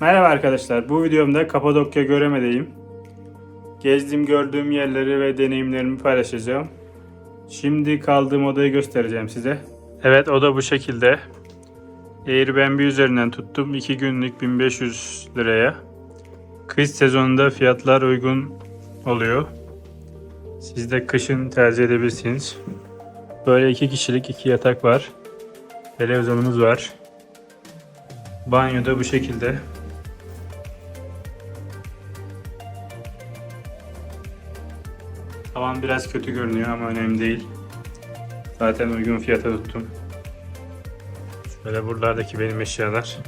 Merhaba arkadaşlar. Bu videomda Kapadokya Göreme'deyim. Gezdiğim, gördüğüm yerleri ve deneyimlerimi paylaşacağım. Şimdi kaldığım odayı göstereceğim size. Evet oda bu şekilde. Airbnb üzerinden tuttum. 2 günlük 1500 liraya. Kış sezonunda fiyatlar uygun oluyor. Siz de kışın tercih edebilirsiniz. Böyle iki kişilik iki yatak var. Televizyonumuz var. Banyo da bu şekilde. Tavan biraz kötü görünüyor ama önemli değil. Zaten uygun fiyata tuttum. Şöyle buralardaki benim eşyalar.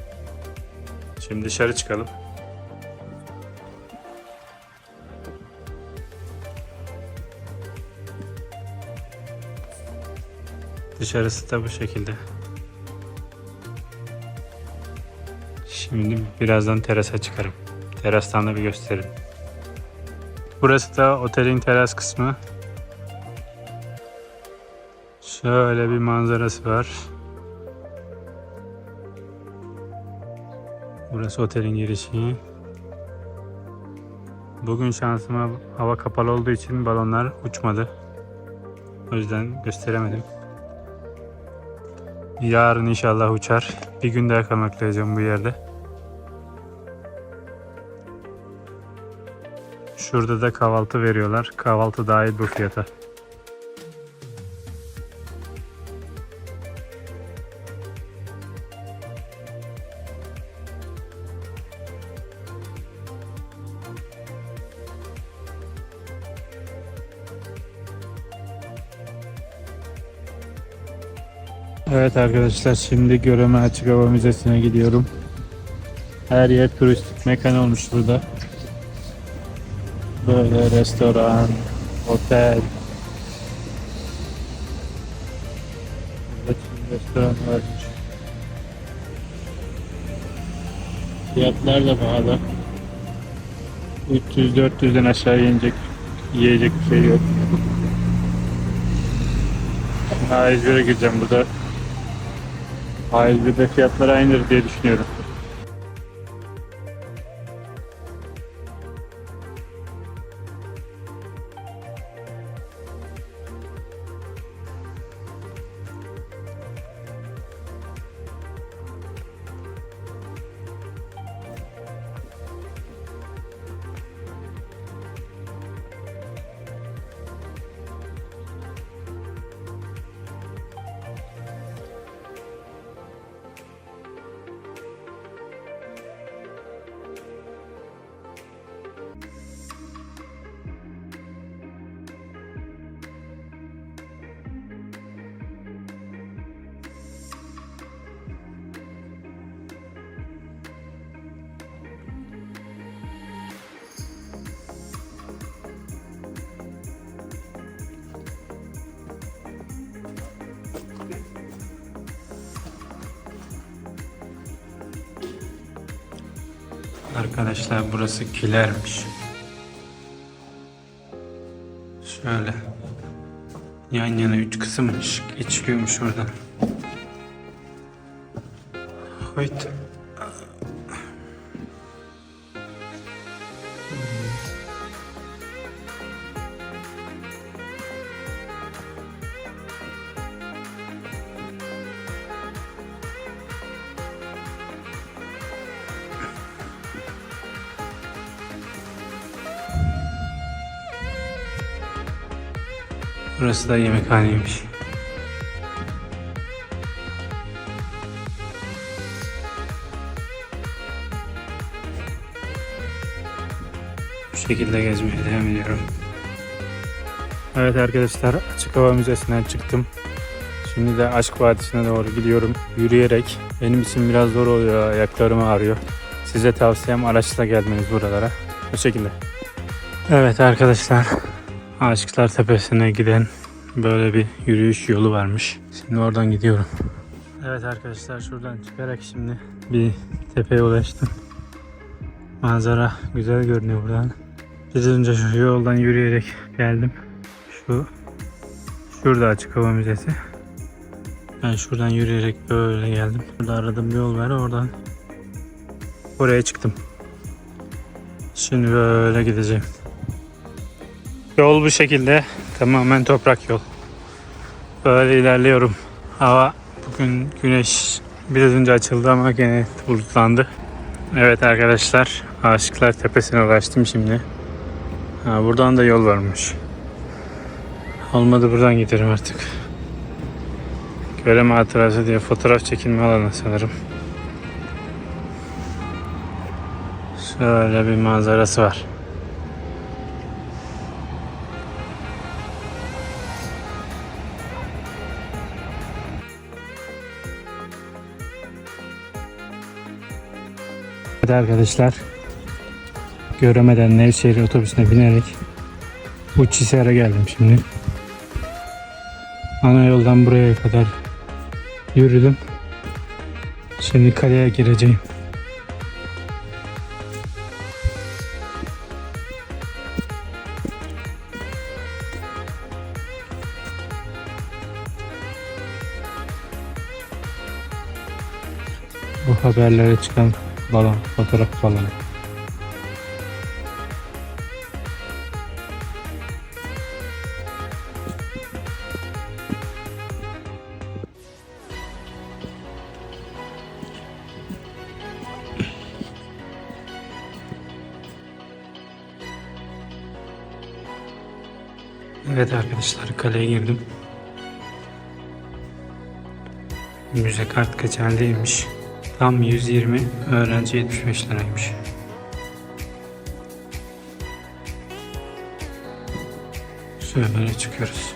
Şimdi dışarı çıkalım. Dışarısı da bu şekilde. Şimdi birazdan terasa çıkarım. Terastan da bir gösteririm. Burası da otelin teras kısmı. Şöyle bir manzarası var. Burası otelin girişi. Bugün şansıma hava kapalı olduğu için balonlar uçmadı. O yüzden gösteremedim. Yarın inşallah uçar. Bir gün daha kalmaklayacağım bu yerde. Şurada da kahvaltı veriyorlar. Kahvaltı dahil bu fiyata. Evet arkadaşlar şimdi Göreme Açık Hava Müzesi'ne gidiyorum. Her yer turistik mekan olmuş burada. Restoran, otel. Burada restoran varmış. Fiyatlar da pahalı. 300-400'den aşağı yiyecek, yiyecek bir şey yok. A101'e gireceğim burada. A101'de fiyatlar aynıdır diye düşünüyorum. Arkadaşlar burası kilermiş. Şöyle. Yan yana üç kısımmış. Geçiliyormuş oradan. Hayt. Burası da yemekhaneymiş. Bu şekilde gezmeye devam ediyorum. Evet arkadaşlar açık hava müzesinden çıktım. Şimdi de Aşk Vadisi'ne doğru gidiyorum. Yürüyerek. Benim için biraz zor oluyor. Ayaklarım ağrıyor. Size tavsiyem araçla gelmeniz buralara. Bu şekilde. Evet arkadaşlar. Aşıklar Tepesi'ne giden böyle bir yürüyüş yolu varmış. Şimdi oradan gidiyorum. Evet arkadaşlar şuradan çıkarak şimdi bir tepeye ulaştım. Manzara güzel görünüyor buradan. Biraz önce şu yoldan yürüyerek geldim. Şu şurada açık hava müzesi. Ben şuradan yürüyerek böyle geldim. Burada aradığım bir yol var oradan Buraya çıktım. Şimdi böyle gideceğim. Yol bu şekilde. Tamamen toprak yol. Böyle ilerliyorum. Hava bugün güneş biraz önce açıldı ama gene bulutlandı. Evet arkadaşlar Aşıklar Tepesi'ne ulaştım şimdi. Ha, buradan da yol varmış. Olmadı buradan giderim artık. Göreme hatırası diye fotoğraf çekilme alanı sanırım. Şöyle bir manzarası var. Evet arkadaşlar. Göremeden Nevşehir otobüsüne binerek Uçhisar'a geldim şimdi. Ana yoldan buraya kadar yürüdüm. Şimdi kaleye gireceğim. Bu haberlere çıkan balon, fotoğraf balonu. Evet arkadaşlar kaleye girdim. Müze kart geçerliymiş. Tam 120, öğrenci 75 liraymış. Şöyle çıkıyoruz.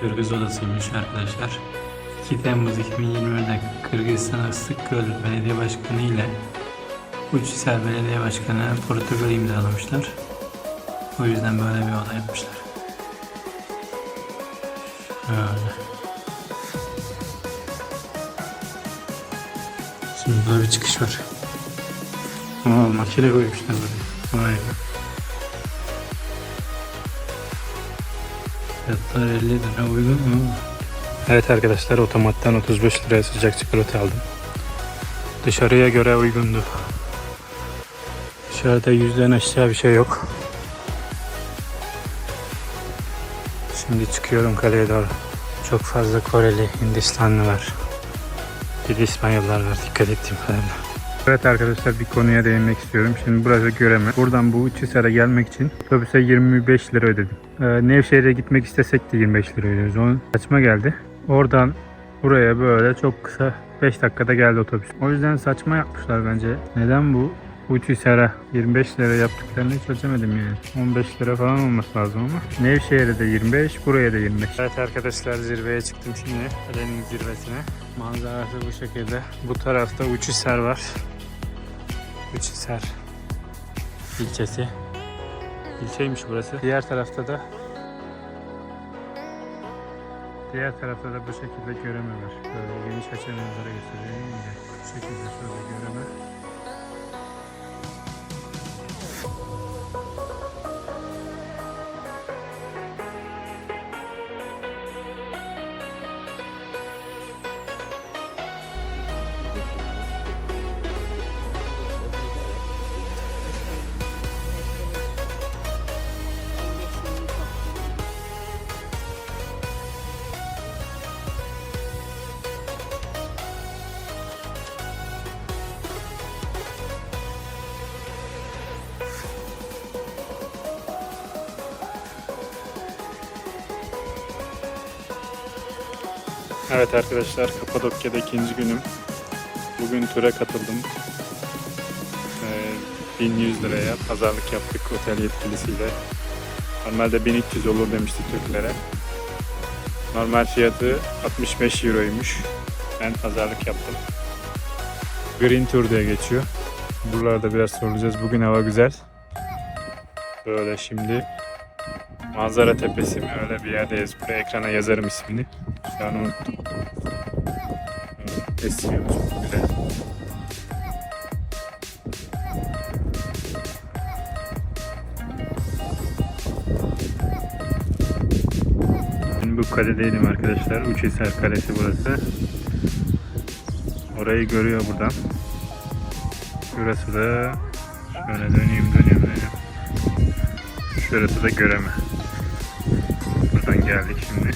Kırgız Odası'ymış arkadaşlar. 2 Temmuz 2021'de Kırgızistan Aslıkgöl Belediye Başkanı ile Uçhisar Belediye Başkanı protokol imzalamışlar. O yüzden böyle bir olay yapmışlar. Öyle. Şimdi burada bir çıkış var. Aa makine koymuşlar buraya. Vay be. Fiyatlar 50 lira uygun mu? Evet arkadaşlar otomattan 35 liraya sıcak çikolata aldım. Dışarıya göre uygundu. Dışarıda yüzden aşağı bir şey yok. Şimdi çıkıyorum kaleye doğru. Çok fazla Koreli, Hindistanlı var. Bir de İspanyollar var dikkat ettiğim kadarıyla. Evet arkadaşlar bir konuya değinmek istiyorum. Şimdi burası Göreme. Buradan bu Uçhisar'a gelmek için otobüse 25 lira ödedim. Ee, Nevşehir'e gitmek istesek de 25 lira ödüyoruz. Onun saçma geldi. Oradan buraya böyle çok kısa 5 dakikada geldi otobüs. O yüzden saçma yapmışlar bence. Neden bu Uçhisar'a 25 lira yaptıklarını hiç çözemedim yani. 15 lira falan olması lazım ama. Nevşehir'e de 25, buraya da 25. Evet arkadaşlar zirveye çıktım şimdi. Kalenin zirvesine. Manzarası bu şekilde. Bu tarafta Uçhisar var. Uçhisar ilçesi. İlçeymiş burası. Diğer tarafta da Diğer tarafta da bu şekilde göreme var. Böyle geniş açı manzara göstereyim de. Bu şekilde şöyle göreme. Evet arkadaşlar Kapadokya'da ikinci günüm. Bugün tura katıldım. Ee, 1100 liraya pazarlık yaptık otel yetkilisiyle. Normalde 1300 olur demişti Türklere. Normal fiyatı 65 euroymuş. Ben pazarlık yaptım. Green Tour diye geçiyor. Buralarda biraz sorulacağız. Bugün hava güzel. Böyle şimdi Manzara Tepesi mi öyle bir yerdeyiz. Buraya ekrana yazarım ismini. Şu an unuttum. Çok güzel. Ben bu kaledeydim arkadaşlar. Uçhisar Kalesi burası. Orayı görüyor buradan. Şurası da şöyle döneyim döneyim döneyim. Şurası da göreme. Geldik şimdi.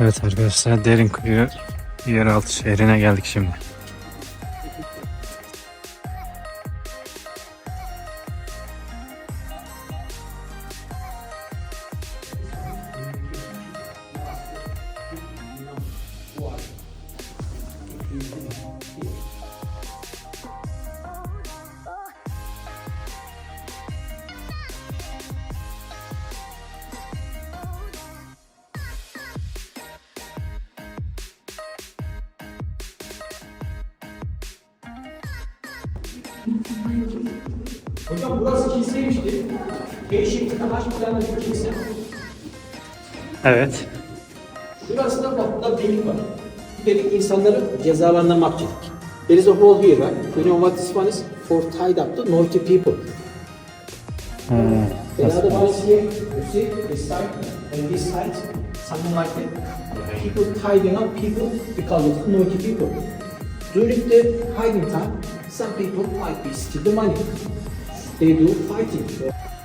Evet arkadaşlar Derinkuyu yeraltı şehrine geldik şimdi. Hocam burası kiliseymişti. G şeklinde H planlı bir kilise. Evet. Şurası da batıda delik var. Bu delik insanları cezalandırmak için. There is a hole here, right? You know what this one is? For tied up the naughty people. Hmm. Another one is here. You see this side and this side, something like that. People tidying up people because of naughty people. During the hiding time, some people might be steal the money. They do fighting.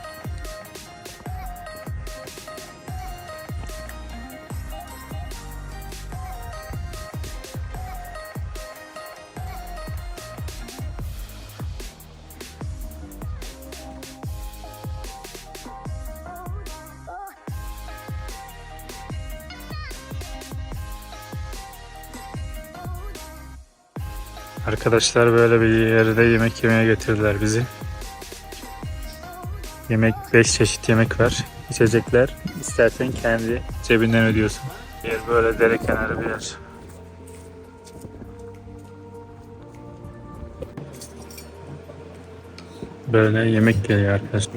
Arkadaşlar böyle bir yerde yemek yemeye götürdüler bizi. Yemek 5 çeşit yemek var. İçecekler istersen kendi cebinden ödüyorsun. Yer böyle dere kenarı bir yer. Böyle yemek geliyor arkadaşlar.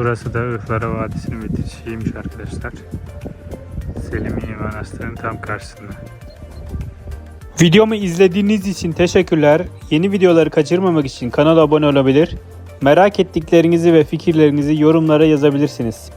Burası da Ihlara Vadisi'nin bitişiymiş arkadaşlar. Selimiye Manastırı'nın tam karşısında. Videomu izlediğiniz için teşekkürler. Yeni videoları kaçırmamak için kanala abone olabilir. Merak ettiklerinizi ve fikirlerinizi yorumlara yazabilirsiniz.